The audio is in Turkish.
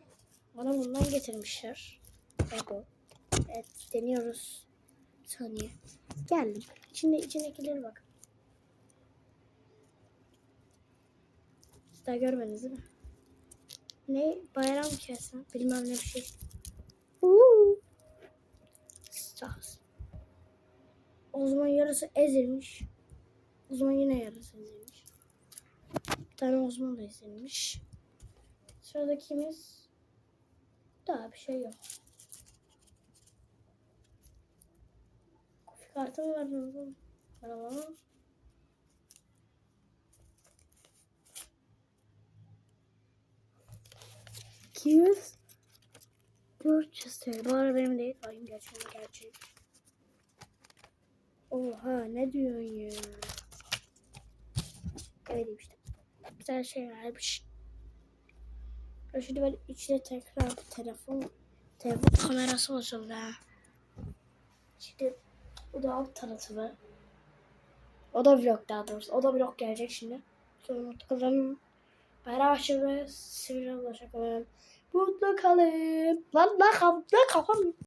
arkadaşlar. Bana bundan getirmişler. Lego. Evet deniyoruz. Saniye. Geldim. İçinde içindekileri bak. Daha görmediniz değil mi? Ne? Bayram kese. Bilmem ne bir şey. Uuu. Stars. O zaman yarısı ezilmiş. O zaman yine yarısı ezilmiş. Bir tane Osman da ezilmiş. Sıradakimiz daha bir şey yok. Kofi kartı mı verdiniz oğlum? Merhaba. Kimiz? Dorchester. Bu arada benim değil. Ayın gerçeği gerçek. Oha ne diyorsun ya? Öyle işte. Güzel şey vermiş. Şimdi ben içine tekrar telefon telefon kamerası bozuldu ha. Şimdi bu da alt tanıtımı. O da vlog daha doğrusu. O da vlog gelecek şimdi. Sonra tıkladım. Bayram aşırı ve sivri ulaşakalım. Mutlu kalın. Lan lan kaf lan kafam.